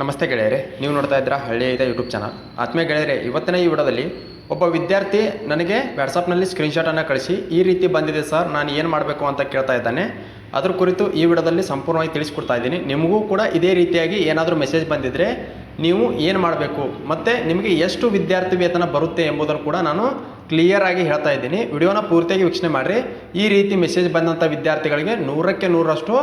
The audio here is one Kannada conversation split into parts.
ನಮಸ್ತೆ ಗೆಳೆಯರೆ, ನೀವು ನೋಡ್ತಾ ಇದ್ದೀರಾ ಹಳ್ಳಿ ಇದೆ ಯೂಟ್ಯೂಬ್ ಚಾನಲ್. ಆತ್ಮೀಯ ಗೆಳೆಯರೆ, ಇವತ್ತಿನ ಈ ವಿಡಿಯೋದಲ್ಲಿ ಒಬ್ಬ ವಿದ್ಯಾರ್ಥಿ ನನಗೆ ವಾಟ್ಸಪ್ನಲ್ಲಿ ಸ್ಕ್ರೀನ್ಶಾಟನ್ನು ಕಳಿಸಿ, ಈ ರೀತಿ ಬಂದಿದೆ ಸರ್, ನಾನು ಏನು ಮಾಡಬೇಕು ಅಂತ ಕೇಳ್ತಾ ಇದ್ದಾನೆ. ಅದ್ರ ಕುರಿತು ಈ ವಿಡಿಯೋದಲ್ಲಿ ಸಂಪೂರ್ಣವಾಗಿ ತಿಳಿಸ್ಕೊಡ್ತಾ ಇದ್ದೀನಿ. ನಿಮಗೂ ಕೂಡ ಇದೇ ರೀತಿಯಾಗಿ ಏನಾದರೂ ಮೆಸೇಜ್ ಬಂದಿದ್ದರೆ ನೀವು ಏನು ಮಾಡಬೇಕು, ಮತ್ತು ನಿಮಗೆ ಎಷ್ಟು ವಿದ್ಯಾರ್ಥಿ ವೇತನ ಬರುತ್ತೆ ಎಂಬುದನ್ನು ಕೂಡ ನಾನು ಕ್ಲಿಯರ್ ಆಗಿ ಹೇಳ್ತಾ ಇದ್ದೀನಿ. ವಿಡಿಯೋನ ಪೂರ್ತಿಯಾಗಿ ವೀಕ್ಷಣೆ ಮಾಡಿರಿ. ಈ ರೀತಿ ಮೆಸೇಜ್ ಬಂದಂಥ ವಿದ್ಯಾರ್ಥಿಗಳಿಗೆ ನೂರಕ್ಕೆ ನೂರಷ್ಟು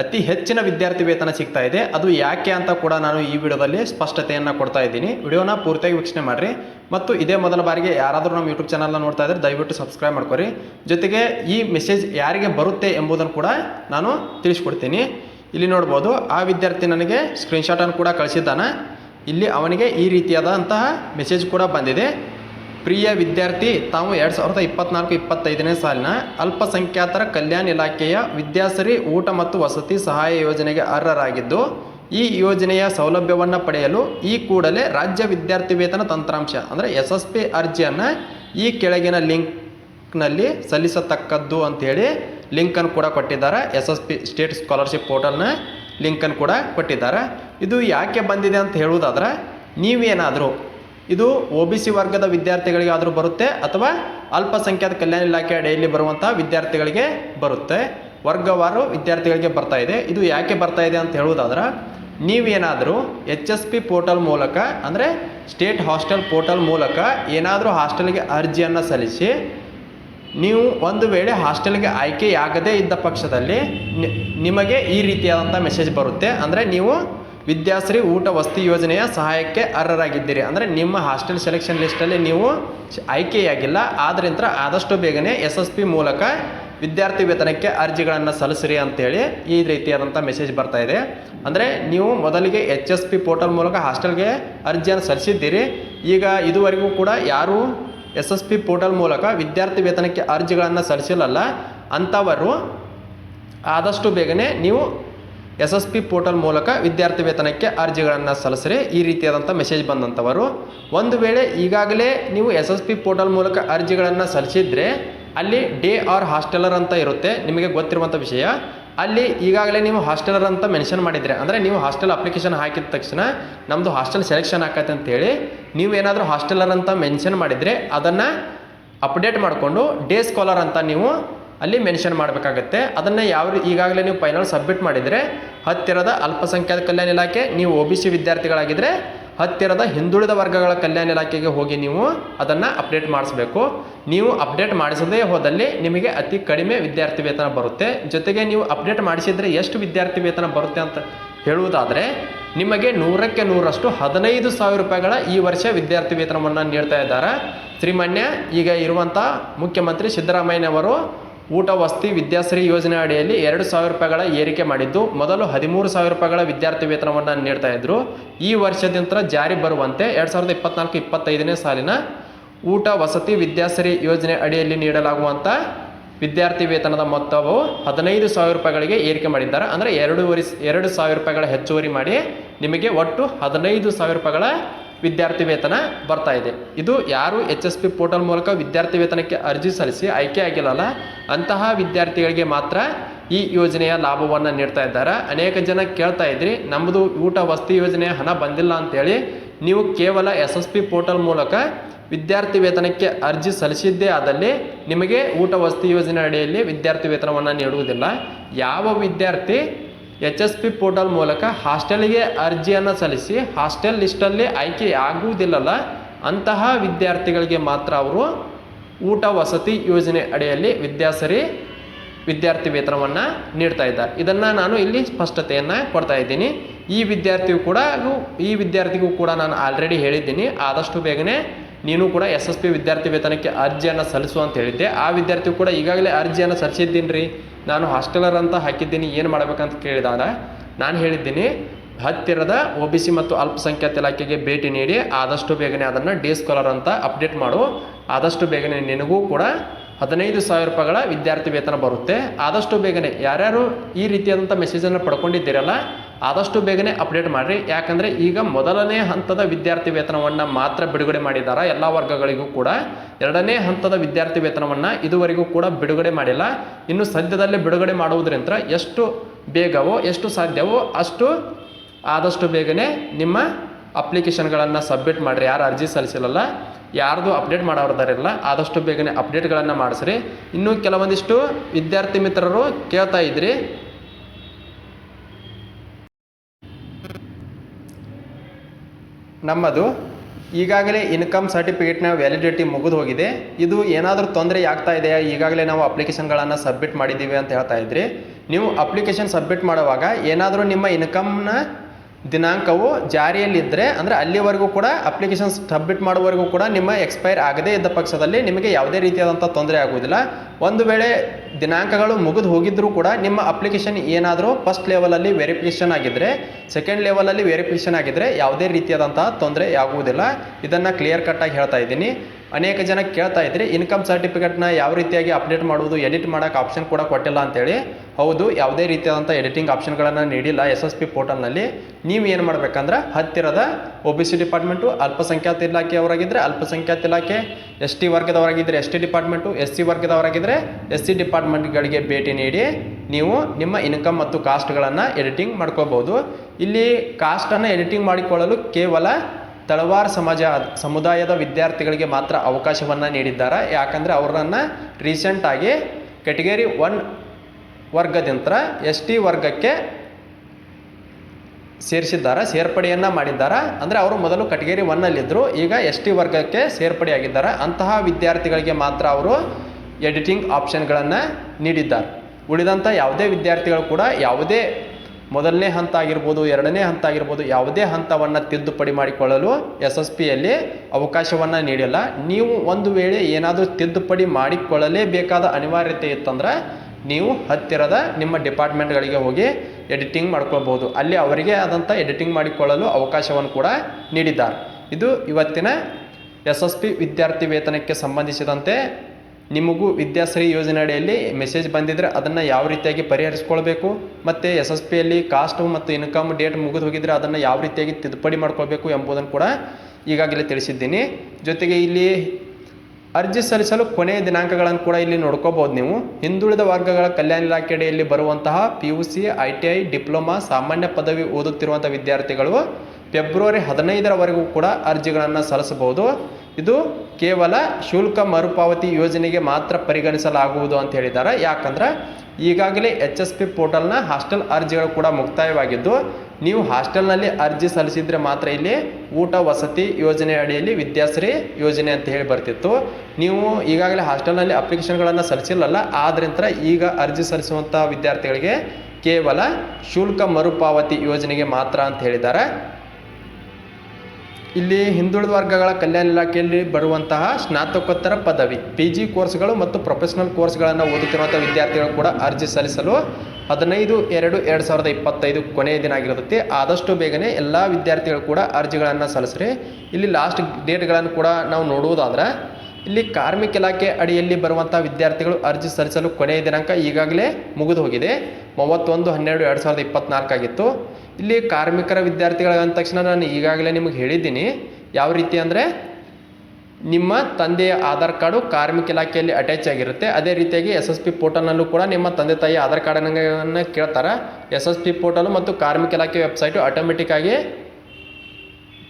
ಅತಿ ಹೆಚ್ಚಿನ ವಿದ್ಯಾರ್ಥಿ ವೇತನ ಸಿಗ್ತಾ ಇದೆ. ಅದು ಯಾಕೆ ಅಂತ ಕೂಡ ನಾನು ಈ ವಿಡಿಯೋದಲ್ಲಿ ಸ್ಪಷ್ಟತೆಯನ್ನು ಕೊಡ್ತಾ ಇದ್ದೀನಿ. ವಿಡಿಯೋನ ಪೂರ್ತಿಯಾಗಿ ವೀಕ್ಷಣೆ ಮಾಡಿರಿ. ಮತ್ತು ಇದೇ ಮೊದಲ ಬಾರಿಗೆ ಯಾರಾದರೂ ನಮ್ಮ ಯೂಟ್ಯೂಬ್ ಚಾನಲ್ನ ನೋಡ್ತಾ ಇದ್ದರೆ ದಯವಿಟ್ಟು ಸಬ್ಸ್ಕ್ರೈಬ್ ಮಾಡ್ಕೊರಿ. ಜೊತೆಗೆ ಈ ಮೆಸೇಜ್ ಯಾರಿಗೆ ಬರುತ್ತೆ ಎಂಬುದನ್ನು ಕೂಡ ನಾನು ತಿಳಿಸ್ಕೊಡ್ತೀನಿ. ಇಲ್ಲಿ ನೋಡ್ಬೋದು, ಆ ವಿದ್ಯಾರ್ಥಿ ನನಗೆ ಸ್ಕ್ರೀನ್ಶಾಟನ್ನು ಕೂಡ ಕಳಿಸಿದ್ದಾನೆ. ಇಲ್ಲಿ ಅವನಿಗೆ ಈ ರೀತಿಯಾದಂತಹ ಮೆಸೇಜ್ ಕೂಡ ಬಂದಿದೆ. ಪ್ರಿಯ ವಿದ್ಯಾರ್ಥಿ, ತಾವು ಎರಡು ಸಾವಿರದ ಇಪ್ಪತ್ನಾಲ್ಕು ಇಪ್ಪತ್ತೈದನೇ ಸಾಲಿನ ಅಲ್ಪಸಂಖ್ಯಾತರ ಕಲ್ಯಾಣ ಇಲಾಖೆಯ ವಿದ್ಯಾಸರಿ ಊಟ ಮತ್ತು ವಸತಿ ಸಹಾಯ ಯೋಜನೆಗೆ ಅರ್ಹರಾಗಿದ್ದು, ಈ ಯೋಜನೆಯ ಸೌಲಭ್ಯವನ್ನು ಪಡೆಯಲು ಈ ಕೂಡಲೇ ರಾಜ್ಯ ವಿದ್ಯಾರ್ಥಿ ವೇತನ ತಂತ್ರಾಂಶ, ಅಂದರೆ ಎಸ್ ಎಸ್ ಪಿ ಅರ್ಜಿಯನ್ನು ಈ ಕೆಳಗಿನ ಲಿಂಕ್ನಲ್ಲಿ ಸಲ್ಲಿಸತಕ್ಕದ್ದು ಅಂಥೇಳಿ ಲಿಂಕನ್ನು ಕೂಡ ಕೊಟ್ಟಿದ್ದಾರೆ. S S P state scholarship ಪೋರ್ಟಲ್ನ ಲಿಂಕನ್ನು ಕೂಡ ಕೊಟ್ಟಿದ್ದಾರೆ. ಇದು ಯಾಕೆ ಬಂದಿದೆ ಅಂತ ಹೇಳುವುದಾದ್ರೆ, ನೀವೇನಾದರೂ ಇದು ಒ ಬಿ ಸಿ ವರ್ಗದ ವಿದ್ಯಾರ್ಥಿಗಳಿಗಾದರೂ ಬರುತ್ತೆ ಅಥವಾ ಅಲ್ಪಸಂಖ್ಯಾತ ಕಲ್ಯಾಣ ಇಲಾಖೆ ಅಡಿಯಲ್ಲಿ ಬರುವಂಥ ವಿದ್ಯಾರ್ಥಿಗಳಿಗೆ ಬರುತ್ತೆ. ವರ್ಗವಾರು ವಿದ್ಯಾರ್ಥಿಗಳಿಗೆ ಬರ್ತಾ ಇದೆ. ಇದು ಯಾಕೆ ಬರ್ತಾ ಇದೆ ಅಂತ ಹೇಳುವುದಾದ್ರೆ ನೀವೇನಾದರೂ ಎಚ್ ಎಸ್ ಪಿ ಪೋರ್ಟಲ್ ಮೂಲಕ ಅಂದರೆ ಸ್ಟೇಟ್ ಹಾಸ್ಟೆಲ್ ಪೋರ್ಟಲ್ ಮೂಲಕ ಏನಾದರೂ ಹಾಸ್ಟೆಲ್ಗೆ ಅರ್ಜಿಯನ್ನು ಸಲ್ಲಿಸಿ ನೀವು ಒಂದು ವೇಳೆ ಹಾಸ್ಟೆಲ್ಗೆ ಆಯ್ಕೆಯಾಗದೇ ಇದ್ದ ಪಕ್ಷದಲ್ಲಿ ನಿಮಗೆ ಈ ರೀತಿಯಾದಂಥ ಮೆಸೇಜ್ ಬರುತ್ತೆ. ಅಂದರೆ ನೀವು ವಿದ್ಯಾಶ್ರೀ ಊಟ ವಸತಿ ಯೋಜನೆಯ ಸಹಾಯಕ್ಕೆ ಅರ್ಹರಾಗಿದ್ದೀರಿ. ಅಂದರೆ ನಿಮ್ಮ ಹಾಸ್ಟೆಲ್ ಸೆಲೆಕ್ಷನ್ ಲಿಸ್ಟಲ್ಲಿ ನೀವು ಆಯ್ಕೆಯಾಗಿಲ್ಲ. ಆದ್ದರಿಂದ ಆದಷ್ಟು ಬೇಗನೆ ಎಸ್ ಎಸ್ ಪಿ ಮೂಲಕ ವಿದ್ಯಾರ್ಥಿ ವೇತನಕ್ಕೆ ಅರ್ಜಿಗಳನ್ನು ಸಲ್ಲಿಸಿರಿ ಅಂತೇಳಿ ಈ ರೀತಿಯಾದಂಥ ಮೆಸೇಜ್ ಬರ್ತಾ ಇದೆ. ಅಂದರೆ ನೀವು ಮೊದಲಿಗೆ ಎಚ್ ಎಸ್ ಪಿ ಪೋರ್ಟಲ್ ಮೂಲಕ ಹಾಸ್ಟೆಲ್ಗೆ ಅರ್ಜಿಯನ್ನು ಸಲ್ಲಿಸಿದ್ದೀರಿ. ಈಗ ಇದುವರೆಗೂ ಕೂಡ ಯಾರೂ ಎಸ್ ಎಸ್ ಪಿ ಪೋರ್ಟಲ್ ಮೂಲಕ ವಿದ್ಯಾರ್ಥಿ ವೇತನಕ್ಕೆ ಅರ್ಜಿಗಳನ್ನು ಸಲ್ಲಿಸಿಲ್ಲಲ್ಲ, ಅಂಥವರು ಆದಷ್ಟು ಬೇಗನೆ ನೀವು ಎಸ್ ಎಸ್ ಪಿ ಪೋರ್ಟಲ್ ಮೂಲಕ ವಿದ್ಯಾರ್ಥಿ ವೇತನಕ್ಕೆ ಅರ್ಜಿಗಳನ್ನು ಸಲ್ಲಿಸ್ರಿ. ಈ ರೀತಿಯಾದಂಥ ಮೆಸೇಜ್ ಬಂದಂಥವರು ಒಂದು ವೇಳೆ ಈಗಾಗಲೇ ನೀವು ಎಸ್ ಎಸ್ ಪಿ ಪೋರ್ಟಲ್ ಮೂಲಕ ಅರ್ಜಿಗಳನ್ನು ಸಲ್ಲಿಸಿದ್ರೆ, ಅಲ್ಲಿ ಡೇ ಆರ್ ಹಾಸ್ಟೆಲರ್ ಅಂತ ಇರುತ್ತೆ, ನಿಮಗೆ ಗೊತ್ತಿರುವಂಥ ವಿಷಯ. ಅಲ್ಲಿ ಈಗಾಗಲೇ ನೀವು ಹಾಸ್ಟೆಲರ್ ಅಂತ ಮೆನ್ಷನ್ ಮಾಡಿದರೆ, ಅಂದರೆ ನೀವು ಹಾಸ್ಟೆಲ್ ಅಪ್ಲಿಕೇಶನ್ ಹಾಕಿದ ತಕ್ಷಣ ನಮ್ಮದು ಹಾಸ್ಟೆಲ್ ಸೆಲೆಕ್ಷನ್ ಆಕತ್ತೆ ಅಂತೇಳಿ ನೀವೇನಾದರೂ ಹಾಸ್ಟೆಲರ್ ಅಂತ ಮೆನ್ಷನ್ ಮಾಡಿದರೆ, ಅದನ್ನು ಅಪ್ಡೇಟ್ ಮಾಡಿಕೊಂಡು, ಡೇ ಸ್ಕಾಲರ್ ಅಂತ ನೀವು ಅಲ್ಲಿ ಮೆನ್ಷನ್ ಮಾಡಬೇಕಾಗತ್ತೆ. ಅದನ್ನು ಯಾವ ಈಗಾಗಲೇ ನೀವು ಫೈನಲ್ ಸಬ್ಮಿಟ್ ಮಾಡಿದರೆ, ಹತ್ತಿರದ ಅಲ್ಪಸಂಖ್ಯಾತ ಕಲ್ಯಾಣ ಇಲಾಖೆ, ನೀವು ಒ ಬಿ ಸಿ ವಿದ್ಯಾರ್ಥಿಗಳಾಗಿದ್ದರೆ ಹತ್ತಿರದ ಹಿಂದುಳಿದ ವರ್ಗಗಳ ಕಲ್ಯಾಣ ಇಲಾಖೆಗೆ ಹೋಗಿ ನೀವು ಅದನ್ನು ಅಪ್ಡೇಟ್ ಮಾಡಿಸ್ಬೇಕು. ನೀವು ಅಪ್ಡೇಟ್ ಮಾಡಿಸದೇ ಹೋದಲ್ಲಿ ನಿಮಗೆ ಅತಿ ಕಡಿಮೆ ವಿದ್ಯಾರ್ಥಿ ವೇತನ ಬರುತ್ತೆ. ಜೊತೆಗೆ ನೀವು ಅಪ್ಡೇಟ್ ಮಾಡಿಸಿದರೆ ಎಷ್ಟು ವಿದ್ಯಾರ್ಥಿ ವೇತನ ಬರುತ್ತೆ ಅಂತ ಹೇಳುವುದಾದರೆ, ನಿಮಗೆ ನೂರಕ್ಕೆ ನೂರಷ್ಟು ಹದಿನೈದು ಸಾವಿರ ರೂಪಾಯಿಗಳ ಈ ವರ್ಷ ವಿದ್ಯಾರ್ಥಿ ವೇತನವನ್ನು ನೀಡ್ತಾ ಇದ್ದಾರೆ. ಶ್ರೀಮಾನ್ಯ ಈಗ ಇರುವಂಥ ಮುಖ್ಯಮಂತ್ರಿ ಸಿದ್ದರಾಮಯ್ಯನವರು ಊಟ, ವಸ್ತಿ, ವಿದ್ಯಾಶ್ರೀ ಯೋಜನೆ ಅಡಿಯಲ್ಲಿ ಎರಡು ಸಾವಿರ ರೂಪಾಯಿಗಳ ಏರಿಕೆ ಮಾಡಿದ್ದು, ಮೊದಲು ಹದಿಮೂರು ಸಾವಿರ ರೂಪಾಯಿಗಳ ವಿದ್ಯಾರ್ಥಿ ವೇತನವನ್ನು ನೀಡ್ತಾ ಇದ್ರು. ಈ ವರ್ಷದಿಂದ ಜಾರಿ ಬರುವಂತೆ ಎರಡು ಸಾವಿರದ ಇಪ್ಪತ್ನಾಲ್ಕು, ಇಪ್ಪತ್ತೈದನೇ ಸಾಲಿನ ಊಟ, ವಸತಿ, ವಿದ್ಯಾಶ್ರೀ ಯೋಜನೆ ಅಡಿಯಲ್ಲಿ ನೀಡಲಾಗುವಂಥ ವಿದ್ಯಾರ್ಥಿ ವೇತನದ ಮೊತ್ತವು ಹದಿನೈದು ಸಾವಿರ ರೂಪಾಯಿಗಳಿಗೆ ಏರಿಕೆ ಮಾಡಿದ್ದಾರೆ. ಅಂದರೆ ಎರಡೂವರೆ ಎರಡು ಸಾವಿರ ರೂಪಾಯಿಗಳ ಹೆಚ್ಚುವರಿ ಮಾಡಿ ನಿಮಗೆ ಒಟ್ಟು ಹದಿನೈದು ಸಾವಿರ ರೂಪಾಯಿಗಳ ವಿದ್ಯಾರ್ಥಿ ವೇತನ ಬರ್ತಾ ಇದೆ. ಇದು ಯಾರು ಎಚ್ ಎಸ್ ಪಿ ಪೋರ್ಟಲ್ ಮೂಲಕ ವಿದ್ಯಾರ್ಥಿ ವೇತನಕ್ಕೆ ಅರ್ಜಿ ಸಲ್ಲಿಸಿ ಆಯ್ಕೆ ಆಗಿಲ್ಲಲ್ಲ, ಅಂತಹ ವಿದ್ಯಾರ್ಥಿಗಳಿಗೆ ಮಾತ್ರ ಈ ಯೋಜನೆಯ ಲಾಭವನ್ನು ನೀಡ್ತಾ ಇದ್ದಾರೆ. ಅನೇಕ ಜನ ಕೇಳ್ತಾ ಇದ್ರಿ ನಮ್ಮದು ಊಟ, ವಸತಿ ಯೋಜನೆಯ ಹಣ ಬಂದಿಲ್ಲ ಅಂತೇಳಿ. ನೀವು ಕೇವಲ ಎಸ್ ಎಸ್ ಪಿ ಪೋರ್ಟಲ್ ಮೂಲಕ ವಿದ್ಯಾರ್ಥಿ ವೇತನಕ್ಕೆ ಅರ್ಜಿ ಸಲ್ಲಿಸಿದ್ದೇ ಆದಲ್ಲಿ ನಿಮಗೆ ಊಟ, ವಸತಿ ಯೋಜನೆ ಅಡಿಯಲ್ಲಿ ವಿದ್ಯಾರ್ಥಿ ವೇತನವನ್ನು ನೀಡುವುದಿಲ್ಲ. ಯಾವ ವಿದ್ಯಾರ್ಥಿ ಎಚ್ ಎಸ್ ಪಿ ಪೋರ್ಟಲ್ ಮೂಲಕ ಹಾಸ್ಟೆಲ್ಗೆ ಅರ್ಜಿಯನ್ನು ಸಲ್ಲಿಸಿ ಹಾಸ್ಟೆಲ್ ಲಿಸ್ಟಲ್ಲಿ ಆಯ್ಕೆ ಆಗುವುದಿಲ್ಲಲ್ಲ ಅಂತಹ ವಿದ್ಯಾರ್ಥಿಗಳಿಗೆ ಮಾತ್ರ ಅವರು ಊಟ ವಸತಿ ಯೋಜನೆ ಅಡಿಯಲ್ಲಿ ವಿದ್ಯಾಸರಿ ವಿದ್ಯಾರ್ಥಿ ವೇತನವನ್ನು ನೀಡ್ತಾ ಇದ್ದಾರೆ. ಇದನ್ನು ನಾನು ಇಲ್ಲಿ ಸ್ಪಷ್ಟತೆಯನ್ನು ಕೊಡ್ತಾ ಇದ್ದೀನಿ. ಈ ವಿದ್ಯಾರ್ಥಿಯು ಕೂಡ ಈ ವಿದ್ಯಾರ್ಥಿಗೂ ಕೂಡ ನಾನು ಆಲ್ರೆಡಿ ಹೇಳಿದ್ದೀನಿ. ಆದಷ್ಟು ಬೇಗನೆ ನೀನು ಕೂಡ ಎಸ್ ಎಸ್ ಪಿ ವಿದ್ಯಾರ್ಥಿ ವೇತನಕ್ಕೆ ಅರ್ಜಿಯನ್ನು ಸಲ್ಲಿಸು ಅಂತ ಹೇಳಿದ್ದೆ. ಆ ವಿದ್ಯಾರ್ಥಿ ಕೂಡ ಈಗಾಗಲೇ ಅರ್ಜಿಯನ್ನು ಸಲ್ಲಿಸಿದ್ದೀನಿ ರೀ ನಾನು ಹಾಸ್ಟೆಲರ್ ಅಂತ ಹಾಕಿದ್ದೀನಿ, ಏನು ಮಾಡಬೇಕಂತ ಕೇಳಿದಾಗ ನಾನು ಹೇಳಿದ್ದೀನಿ, ಹತ್ತಿರದ ಒ ಬಿ ಸಿ ಮತ್ತು ಅಲ್ಪಸಂಖ್ಯಾತ ಇಲಾಖೆಗೆ ಭೇಟಿ ನೀಡಿ, ಆದಷ್ಟು ಬೇಗನೆ ಅದನ್ನು ಡೇ ಸ್ಕಾಲರ್ ಅಂತ ಅಪ್ಡೇಟ್ ಮಾಡು. ಆದಷ್ಟು ಬೇಗನೆ ನಿನಗೂ ಕೂಡ ಹದಿನೈದು ಸಾವಿರ ರೂಪಾಯಿಗಳ ವಿದ್ಯಾರ್ಥಿ ವೇತನ ಬರುತ್ತೆ. ಆದಷ್ಟು ಬೇಗನೆ ಯಾರ್ಯಾರು ಈ ರೀತಿಯಾದಂಥ ಮೆಸೇಜನ್ನು ಪಡ್ಕೊಂಡಿದ್ದೀರಲ್ಲ ಆದಷ್ಟು ಬೇಗನೆ ಅಪ್ಡೇಟ್ ಮಾಡಿರಿ. ಯಾಕಂದರೆ ಈಗ ಮೊದಲನೇ ಹಂತದ ವಿದ್ಯಾರ್ಥಿ ವೇತನವನ್ನು ಮಾತ್ರ ಬಿಡುಗಡೆ ಮಾಡಿದ್ದಾರೆ ಎಲ್ಲ ವರ್ಗಗಳಿಗೂ ಕೂಡ. ಎರಡನೇ ಹಂತದ ವಿದ್ಯಾರ್ಥಿ ವೇತನವನ್ನು ಇದುವರೆಗೂ ಕೂಡ ಬಿಡುಗಡೆ ಮಾಡಿಲ್ಲ. ಇನ್ನು ಸದ್ಯದಲ್ಲೇ ಬಿಡುಗಡೆ ಮಾಡುವುದರಿಂದ ಎಷ್ಟು ಬೇಗವೋ, ಎಷ್ಟು ಸಾಧ್ಯವೋ ಅಷ್ಟು ಆದಷ್ಟು ಬೇಗನೆ ನಿಮ್ಮ ಅಪ್ಲಿಕೇಶನ್ಗಳನ್ನು ಸಬ್ಮಿಟ್ ಮಾಡಿರಿ. ಯಾರು ಅರ್ಜಿ ಸಲ್ಲಿಸಿಲ್ಲಲ್ಲ, ಯಾರ್ದು ಅಪ್ಡೇಟ್ ಮಾಡೋರ್ದಾರಿಲ್ಲ, ಆದಷ್ಟು ಬೇಗನೆ ಅಪ್ಡೇಟ್ಗಳನ್ನು ಮಾಡಿಸ್ರಿ. ಇನ್ನೂ ಕೆಲವೊಂದಿಷ್ಟು ವಿದ್ಯಾರ್ಥಿ ಮಿತ್ರರು ಕೇಳ್ತಾ ಇದ್ರಿ ನಮ್ಮದು ಈಗಾಗಲೇ ಇನ್ಕಮ್ ಸರ್ಟಿಫಿಕೇಟ್ನ ವ್ಯಾಲಿಡಿಟಿ ಮುಗಿದು ಹೋಗಿದೆ. ಇದು ಏನಾದರೂ ತೊಂದರೆ ಆಗ್ತಾ ಇದೆಯಾ? ಈಗಾಗಲೇ ನಾವು ಅಪ್ಲಿಕೇಶನ್ಗಳನ್ನು ಸಬ್ಮಿಟ್ ಮಾಡಿದ್ದೀವಿ ಅಂತ ಹೇಳ್ತಾ ಇದ್ರಿ. ನೀವು ಅಪ್ಲಿಕೇಶನ್ ಸಬ್ಮಿಟ್ ಮಾಡುವಾಗ ಏನಾದರೂ ನಿಮ್ಮ ಇನ್ಕಮ್ನ ದಿನಾಂಕವು ಜಾರಿಯಲ್ಲಿದ್ದರೆ, ಅಂದರೆ ಅಲ್ಲಿವರೆಗೂ ಕೂಡ ಅಪ್ಲಿಕೇಶನ್ ಸಬ್ಮಿಟ್ ಮಾಡುವವರೆಗೂ ಕೂಡ ನಿಮ್ಮ ಎಕ್ಸ್ಪೈರ್ ಆಗದೇ ಇದ್ದ ಪಕ್ಷದಲ್ಲಿ ನಿಮಗೆ ಯಾವುದೇ ರೀತಿಯಾದಂಥ ತೊಂದರೆ ಆಗುವುದಿಲ್ಲ. ಒಂದು ವೇಳೆ ದಿನಾಂಕಗಳು ಮುಗಿದು ಹೋಗಿದ್ದರೂ ಕೂಡ ನಿಮ್ಮ ಅಪ್ಲಿಕೇಶನ್ ಏನಾದರೂ ಫಸ್ಟ್ ಲೆವೆಲಲ್ಲಿ ವೆರಿಫಿಕೇಷನ್ ಆಗಿದ್ದರೆ ಸೆಕೆಂಡ್ ಲೆವೆಲಲ್ಲಿ ವೆರಿಫಿಕೇಷನ್ ಆಗಿದ್ದರೆ ಯಾವುದೇ ರೀತಿಯಾದಂತಹ ತೊಂದರೆ ಆಗುವುದಿಲ್ಲ. ಇದನ್ನು ಕ್ಲಿಯರ್ ಕಟ್ಟಾಗಿ ಹೇಳ್ತಾ ಇದ್ದೀನಿ. ಅನೇಕ ಜನ ಕೇಳ್ತಾ ಇದ್ರಿ ಇನ್ಕಮ್ ಸರ್ಟಿಫಿಕೇಟ್ನ ಯಾವ ರೀತಿಯಾಗಿ ಅಪ್ಡೇಟ್ ಮಾಡೋದು ಎಡಿಟ್ ಮಾಡೋಕ್ಕೆ ಆಪ್ಷನ್ ಕೂಡ ಕೊಟ್ಟಿಲ್ಲ ಅಂತೇಳಿ. ಹೌದು, ಯಾವುದೇ ರೀತಿಯಾದಂಥ ಎಡಿಟಿಂಗ್ ಆಪ್ಷನ್ಗಳನ್ನು ನೀಡಿಲ್ಲ ಎಸ್ ಎಸ್ ಪಿ ಪೋರ್ಟಲ್ನಲ್ಲಿ ನೀವು ಏನು ಮಾಡಬೇಕಂದ್ರೆ, ಹತ್ತಿರದ ಒ ಬಿ ಸಿ ಡಿಪಾರ್ಟ್ಮೆಂಟು ಅಲ್ಪಸಂಖ್ಯಾತ ಇಲಾಖೆಯವರಾಗಿದ್ದರೆ ಅಲ್ಪಸಂಖ್ಯಾತ ಇಲಾಖೆ S T ವರ್ಗದವರಾಗಿದ್ದರೆ S T department S C ವರ್ಗದವರಾಗಿದ್ದರೆ S C ಡಿಪಾರ್ಟ್ಮೆಂಟ್ಗಳಿಗೆ ಭೇಟಿ ನೀಡಿ, ನೀವು ನಿಮ್ಮ ಇನ್ಕಮ್ ಮತ್ತು ಕಾಸ್ಟ್ಗಳನ್ನು ಎಡಿಟಿಂಗ್ ಮಾಡ್ಕೋಬೋದು ಇಲ್ಲಿ ಕಾಸ್ಟನ್ನು ಎಡಿಟಿಂಗ್ ಮಾಡಿಕೊಳ್ಳಲು ಕೇವಲ ತಳವಾರ್ ಸಮಾಜ, ಸಮುದಾಯದ ವಿದ್ಯಾರ್ಥಿಗಳಿಗೆ ಮಾತ್ರ ಅವಕಾಶವನ್ನು ನೀಡಿದ್ದಾರೆ. ಯಾಕಂದರೆ ಅವರನ್ನು ರೀಸೆಂಟಾಗಿ ಕೆಟಗರಿ ಒನ್ ವರ್ಗದಿಂದ ಎಸ್ ಟಿ ವರ್ಗಕ್ಕೆ ಸೇರಿಸಿದ್ದಾರೆ, ಸೇರ್ಪಡೆಯನ್ನು ಮಾಡಿದ್ದಾರೆ. ಅಂದರೆ ಅವರು ಮೊದಲು ಕಟಗೇರಿ ಒನ್ನಲ್ಲಿದ್ದರು ಈಗ ಎಸ್ ಟಿ ವರ್ಗಕ್ಕೆ ಸೇರ್ಪಡೆಯಾಗಿದ್ದಾರೆ. ಅಂತಹ ವಿದ್ಯಾರ್ಥಿಗಳಿಗೆ ಮಾತ್ರ ಅವರು ಎಡಿಟಿಂಗ್ ಆಪ್ಷನ್ಗಳನ್ನು ನೀಡಿದ್ದಾರೆ. ಉಳಿದಂಥ ಯಾವುದೇ ವಿದ್ಯಾರ್ಥಿಗಳು ಕೂಡ ಯಾವುದೇ ಮೊದಲನೇ ಹಂತ ಆಗಿರ್ಬೋದು ಎರಡನೇ ಹಂತ ಆಗಿರ್ಬೋದು ಯಾವುದೇ ಹಂತವನ್ನು ತಿದ್ದುಪಡಿ ಮಾಡಿಕೊಳ್ಳಲು ಎಸ್ ಎಸ್ ಪಿಯಲ್ಲಿ ಅವಕಾಶವನ್ನು ನೀಡಿಲ್ಲ. ನೀವು ಒಂದು ವೇಳೆ ಏನಾದರೂ ತಿದ್ದುಪಡಿ ಮಾಡಿಕೊಳ್ಳಲೇಬೇಕಾದ ಅನಿವಾರ್ಯತೆ ಇತ್ತಂದ್ರೆ ನೀವು ಹತ್ತಿರದ ನಿಮ್ಮ ಡಿಪಾರ್ಟ್ಮೆಂಟ್ಗಳಿಗೆ ಹೋಗಿ ಎಡಿಟಿಂಗ್ ಮಾಡ್ಕೊಳ್ಬೋದು. ಅಲ್ಲಿ ಅವರಿಗೆ ಆದಂಥ ಎಡಿಟಿಂಗ್ ಮಾಡಿಕೊಳ್ಳಲು ಅವಕಾಶವನ್ನು ಕೂಡ ನೀಡಿದ್ದಾರೆ. ಇದು ಇವತ್ತಿನ ಎಸ್ ಎಸ್ ಪಿ ವಿದ್ಯಾರ್ಥಿ ವೇತನಕ್ಕೆ ಸಂಬಂಧಿಸಿದಂತೆ ನಿಮಗೂ ವಿದ್ಯಾಶ್ರೀ ಯೋಜನೆ ಅಡಿಯಲ್ಲಿ ಮೆಸೇಜ್ ಬಂದಿದ್ದರೆ ಅದನ್ನು ಯಾವ ರೀತಿಯಾಗಿ ಪರಿಹರಿಸ್ಕೊಳ್ಬೇಕು? ಮತ್ತು ಎಸ್ ಎಸ್ ಪಿಯಲ್ಲಿ ಕಾಸ್ಟ್ ಮತ್ತು ಇನ್ಕಮ್ ಡೇಟ್ ಮುಗಿದು ಹೋಗಿದ್ರೆ ಅದನ್ನು ಯಾವ ರೀತಿಯಾಗಿ ತಿದ್ದುಪಡಿ ಮಾಡ್ಕೊಳ್ಬೇಕು ಎಂಬುದನ್ನು ಕೂಡ ಈಗಾಗಲೇ ತಿಳಿಸಿದ್ದೀನಿ. ಜೊತೆಗೆ ಇಲ್ಲಿ ಅರ್ಜಿ ಸಲ್ಲಿಸಲು ಕೊನೆಯ ದಿನಾಂಕಗಳನ್ನು ಕೂಡ ಇಲ್ಲಿ ನೋಡ್ಕೋಬೋದು ನೀವು. ಹಿಂದುಳಿದ ವರ್ಗಗಳ ಕಲ್ಯಾಣ ಇಲಾಖೆ ಅಡಿಯಲ್ಲಿ ಬರುವಂತಹ P U C I T I diploma, ಸಾಮಾನ್ಯ ಪದವಿ ಓದುತ್ತಿರುವಂಥ ವಿದ್ಯಾರ್ಥಿಗಳು ಫೆಬ್ರವರಿ ಹದಿನೈದರವರೆಗೂ ಕೂಡ ಅರ್ಜಿಗಳನ್ನು ಸಲ್ಲಿಸಬಹುದು. ಇದು ಕೇವಲ ಶುಲ್ಕ ಮರುಪಾವತಿ ಯೋಜನೆಗೆ ಮಾತ್ರ ಪರಿಗಣಿಸಲಾಗುವುದು ಅಂತ ಹೇಳಿದ್ದಾರೆ. ಯಾಕಂದ್ರೆ ಈಗಾಗಲೇ ಎಚ್ ಎಸ್ ಪಿ ಪೋರ್ಟಲ್ನ ಹಾಸ್ಟೆಲ್ ಅರ್ಜಿಗಳು ಕೂಡ ಮುಕ್ತಾಯವಾಗಿದ್ದು, ನೀವು ಹಾಸ್ಟೆಲ್ನಲ್ಲಿ ಅರ್ಜಿ ಸಲ್ಲಿಸಿದರೆ ಮಾತ್ರ ಇಲ್ಲಿ ಊಟ ವಸತಿ ಯೋಜನೆ ಅಡಿಯಲ್ಲಿ ವಿದ್ಯಾಶ್ರೀ ಯೋಜನೆ ಅಂತ ಹೇಳಿ ಬರ್ತಿತ್ತು. ನೀವು ಈಗಾಗಲೇ ಹಾಸ್ಟೆಲ್ನಲ್ಲಿ ಅಪ್ಲಿಕೇಶನ್ಗಳನ್ನು ಸಲ್ಲಿಸಿಲ್ಲಲ್ಲ ಆದ್ರಿಂದ ಈಗ ಅರ್ಜಿ ಸಲ್ಲಿಸುವಂಥ ವಿದ್ಯಾರ್ಥಿಗಳಿಗೆ ಕೇವಲ ಶುಲ್ಕ ಮರುಪಾವತಿ ಯೋಜನೆಗೆ ಮಾತ್ರ ಅಂತ ಹೇಳಿದ್ದಾರೆ. ಇಲ್ಲಿ ಹಿಂದುಳಿದ ವರ್ಗಗಳ ಕಲ್ಯಾಣ ಇಲಾಖೆಯಲ್ಲಿ ಬರುವಂತಹ ಸ್ನಾತಕೋತ್ತರ ಪದವಿ ಪಿ ಜಿ ಕೋರ್ಸ್ಗಳು ಮತ್ತು ಪ್ರೊಫೆಷನಲ್ ಕೋರ್ಸ್ಗಳನ್ನು ಓದುತ್ತಿರುವಂಥ ವಿದ್ಯಾರ್ಥಿಗಳು ಕೂಡ ಅರ್ಜಿ ಸಲ್ಲಿಸಲು ಹದಿನೈದು ಎರಡು ಎರಡು ಸಾವಿರದ ಇಪ್ಪತ್ತೈದು ಕೊನೆಯ ದಿನ ಆಗಿರುತ್ತೆ. ಆದಷ್ಟು ಬೇಗನೆ ಎಲ್ಲ ವಿದ್ಯಾರ್ಥಿಗಳು ಕೂಡ ಅರ್ಜಿಗಳನ್ನು ಸಲ್ಲಿಸ್ರಿ. ಇಲ್ಲಿ ಲಾಸ್ಟ್ ಡೇಟ್ಗಳನ್ನು ಕೂಡ ನಾವು ನೋಡುವುದಾದ್ರೆ, ಇಲ್ಲಿ ಕಾರ್ಮಿಕ ಇಲಾಖೆ ಅಡಿಯಲ್ಲಿ ಬರುವಂಥ ವಿದ್ಯಾರ್ಥಿಗಳು ಅರ್ಜಿ ಸಲ್ಲಿಸಲು ಕೊನೆಯ ದಿನಾಂಕ ಈಗಾಗಲೇ ಮುಗಿದು ಹೋಗಿದೆ. ಮೂವತ್ತೊಂದು ಹನ್ನೆರಡು ಎರಡು ಸಾವಿರದ ಇಪ್ಪತ್ನಾಲ್ಕಾಗಿತ್ತು ಇಲ್ಲಿ ಕಾರ್ಮಿಕರ ವಿದ್ಯಾರ್ಥಿಗಳಿಗೆ ಅಂದ ತಕ್ಷಣ ನಾನು ಈಗಾಗಲೇ ನಿಮಗೆ ಹೇಳಿದ್ದೀನಿ. ಯಾವ ರೀತಿ ಅಂದರೆ ನಿಮ್ಮ ತಂದೆಯ ಆಧಾರ್ ಕಾರ್ಡು ಕಾರ್ಮಿಕ ಇಲಾಖೆಯಲ್ಲಿ ಅಟ್ಯಾಚ್ ಆಗಿರುತ್ತೆ. ಅದೇ ರೀತಿಯಾಗಿ ಎಸ್ ಎಸ್ ಪಿ ಪೋರ್ಟಲ್ನಲ್ಲೂ ಕೂಡ ನಿಮ್ಮ ತಂದೆ ತಾಯಿ ಆಧಾರ್ ಕಾರ್ಡನ್ನು ಕೇಳ್ತಾರೆ. ಎಸ್ ಎಸ್ ಪಿ ಪೋರ್ಟಲ್ ಮತ್ತು ಕಾರ್ಮಿಕ ಇಲಾಖೆ ವೆಬ್ಸೈಟು ಆಟೋಮೆಟಿಕ್ ಆಗಿ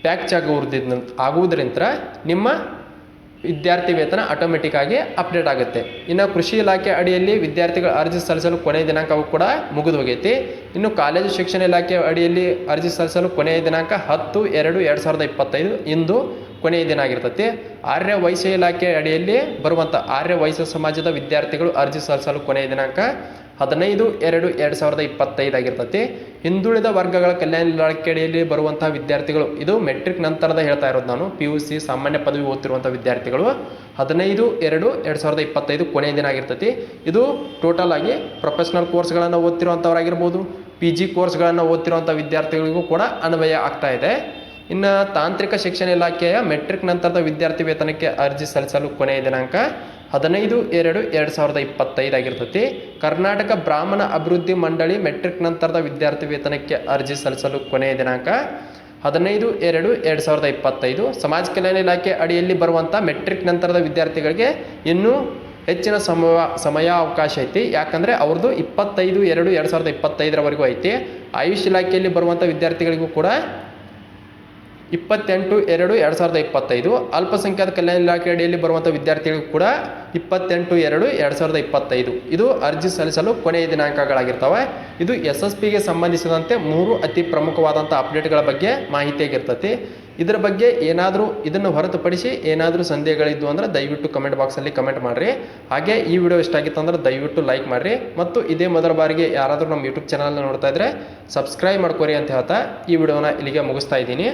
ಪ್ಯಾಕ್ಚ್ ಆಗುವುದ್ರಿಂದ ಆಗುವುದರಿಂದ ನಿಮ್ಮ ವಿದ್ಯಾರ್ಥಿ ವೇತನ ಆಟೋಮೆಟಿಕ್ ಆಗಿ ಅಪ್ಡೇಟ್ ಆಗುತ್ತೆ. ಇನ್ನು ಕೃಷಿ ಇಲಾಖೆ ಅಡಿಯಲ್ಲಿ ವಿದ್ಯಾರ್ಥಿಗಳು ಅರ್ಜಿ ಸಲ್ಲಿಸಲು ಕೊನೆಯ ದಿನಾಂಕವೂ ಕೂಡ ಮುಗಿದು ಹೋಗೈತಿ ಇನ್ನು ಕಾಲೇಜು ಶಿಕ್ಷಣ ಇಲಾಖೆ ಅಡಿಯಲ್ಲಿ ಅರ್ಜಿ ಸಲ್ಲಿಸಲು ಕೊನೆಯ ದಿನಾಂಕ ಹತ್ತು ಎರಡು ಎರಡು ಸಾವಿರದ ಇಪ್ಪತ್ತೈದು ಇಂದು ಕೊನೆಯ ದಿನ ಆಗಿರ್ತೈತಿ. ಆರ್ಯ ವೈಶ್ಯ ಇಲಾಖೆ ಅಡಿಯಲ್ಲಿ ಬರುವಂಥ ಆರ್ಯ ವೈಶ್ಯ ಸಮಾಜದ ವಿದ್ಯಾರ್ಥಿಗಳು ಅರ್ಜಿ ಸಲ್ಲಿಸಲು ಕೊನೆಯ ದಿನಾಂಕ ಹದಿನೈದು, ಎರಡು ಎರಡು ಸಾವಿರದ ಇಪ್ಪತ್ತೈದು ಆಗಿರ್ತೈತಿ. ಹಿಂದುಳಿದ ವರ್ಗಗಳ ಕಲ್ಯಾಣ ಇಲಾಖೆಯಲ್ಲಿ ಬರುವಂತಹ ವಿದ್ಯಾರ್ಥಿಗಳು, ಇದು ಮೆಟ್ರಿಕ್ ನಂತರದ ಹೇಳ್ತಾ ಇರೋದು ನಾನು ಪಿ ಯು ಸಿ ಸಾಮಾನ್ಯ ಪದವಿ ಓದ್ತಿರುವಂಥ ವಿದ್ಯಾರ್ಥಿಗಳು. ಹದಿನೈದು, ಎರಡು ಎರಡು ಸಾವಿರದ ಇಪ್ಪತ್ತೈದು ಕೊನೆಯ ದಿನ ಆಗಿರ್ತೈತಿ. ಇದು ಟೋಟಲ್ ಆಗಿ ಪ್ರೊಫೆಷ್ನಲ್ ಕೋರ್ಸ್ಗಳನ್ನು ಓದ್ತಿರುವಂಥವ್ರಾಗಿರ್ಬೋದು ಪಿ ಜಿ ಕೋರ್ಸ್ಗಳನ್ನು ಓದ್ತಿರುವಂಥ ವಿದ್ಯಾರ್ಥಿಗಳಿಗೂ ಕೂಡ ಅನ್ವಯ ಆಗ್ತಾ ಇದೆ. ಇನ್ನು ತಾಂತ್ರಿಕ ಶಿಕ್ಷಣ ಇಲಾಖೆಯ ಮೆಟ್ರಿಕ್ ನಂತರದ ವಿದ್ಯಾರ್ಥಿ ವೇತನಕ್ಕೆ ಅರ್ಜಿ ಸಲ್ಲಿಸಲು ಕೊನೆಯ ದಿನಾಂಕ ಹದಿನೈದು, ಎರಡು ಎರಡು ಸಾವಿರದ ಇಪ್ಪತ್ತೈದು ಆಗಿರ್ತೈತಿ. ಕರ್ನಾಟಕ ಬ್ರಾಹ್ಮಣ ಅಭಿವೃದ್ಧಿ ಮಂಡಳಿ ಮೆಟ್ರಿಕ್ ನಂತರದ ವಿದ್ಯಾರ್ಥಿ ವೇತನಕ್ಕೆ ಅರ್ಜಿ ಸಲ್ಲಿಸಲು ಕೊನೆಯ ದಿನಾಂಕ ಹದಿನೈದು, ಎರಡು ಎರಡು ಸಾವಿರದ ಇಪ್ಪತ್ತೈದು. ಸಮಾಜ ಕಲ್ಯಾಣ ಇಲಾಖೆ ಅಡಿಯಲ್ಲಿ ಬರುವಂಥ ಮೆಟ್ರಿಕ್ ನಂತರದ ವಿದ್ಯಾರ್ಥಿಗಳಿಗೆ ಇನ್ನೂ ಹೆಚ್ಚಿನ ಸಮಯ ಸಮಯಾವಕಾಶ ಐತಿ. ಯಾಕಂದರೆ ಅವ್ರದ್ದು ಇಪ್ಪತ್ತೈದು, ಎರಡು ಎರಡು ಸಾವಿರದ ಇಪ್ಪತ್ತೈದರವರೆಗೂ ಐತಿ. ಆಯುಷ್ ಇಲಾಖೆಯಲ್ಲಿ ಬರುವಂಥ ವಿದ್ಯಾರ್ಥಿಗಳಿಗೂ ಕೂಡ ಇಪ್ಪತ್ತೆಂಟು ಎರಡು ಎರಡು ಸಾವಿರದ ಇಪ್ಪತ್ತೈದು. ಅಲ್ಪಸಂಖ್ಯಾತ ಕಲ್ಯಾಣ ಇಲಾಖೆ ಅಡಿಯಲ್ಲಿ ಬರುವಂಥ ವಿದ್ಯಾರ್ಥಿಗಳಿಗೂ ಕೂಡ ಇಪ್ಪತ್ತೆಂಟು ಎರಡು ಎರಡು ಸಾವಿರದ ಇಪ್ಪತ್ತೈದು. ಇದು ಅರ್ಜಿ ಸಲ್ಲಿಸಲು ಕೊನೆಯ ದಿನಾಂಕಗಳಾಗಿರ್ತವೆ. ಇದು ಎಸ್ ಎಸ್ ಪಿಗೆ ಸಂಬಂಧಿಸಿದಂತೆ ಮೂರು ಅತಿ ಪ್ರಮುಖವಾದಂಥ ಅಪ್ಡೇಟ್ಗಳ ಬಗ್ಗೆ ಮಾಹಿತಿಯಾಗಿರ್ತತಿ. ಇದರ ಬಗ್ಗೆ ಏನಾದರೂ ಇದನ್ನು ಹೊರತುಪಡಿಸಿ ಏನಾದರೂ ಸಂದೇಹಗಳಿದ್ದು ಅಂದರೆ ದಯವಿಟ್ಟು ಕಮೆಂಟ್ ಬಾಕ್ಸಲ್ಲಿ ಕಮೆಂಟ್ ಮಾಡಿರಿ. ಹಾಗೆ ಈ ವಿಡಿಯೋ ಇಷ್ಟ ಆಗಿತ್ತು ಅಂದ್ರೆ ದಯವಿಟ್ಟು ಲೈಕ್ ಮಾಡಿರಿ. ಮತ್ತು ಇದೇ ಮೊದಲ ಬಾರಿಗೆ ಯಾರಾದರೂ ನಮ್ಮ ಯೂಟ್ಯೂಬ್ ಚಾನಲ್ನ ನೋಡ್ತಾ ಇದ್ದರೆ ಸಬ್ಸ್ಕ್ರೈಬ್ ಮಾಡ್ಕೊರಿ ಅಂತ ಹೇಳ್ತಾ ಈ ವಿಡಿಯೋನ ಇಲ್ಲಿಗೆ ಮುಗಿಸ್ತಾ ಇದ್ದೀನಿ.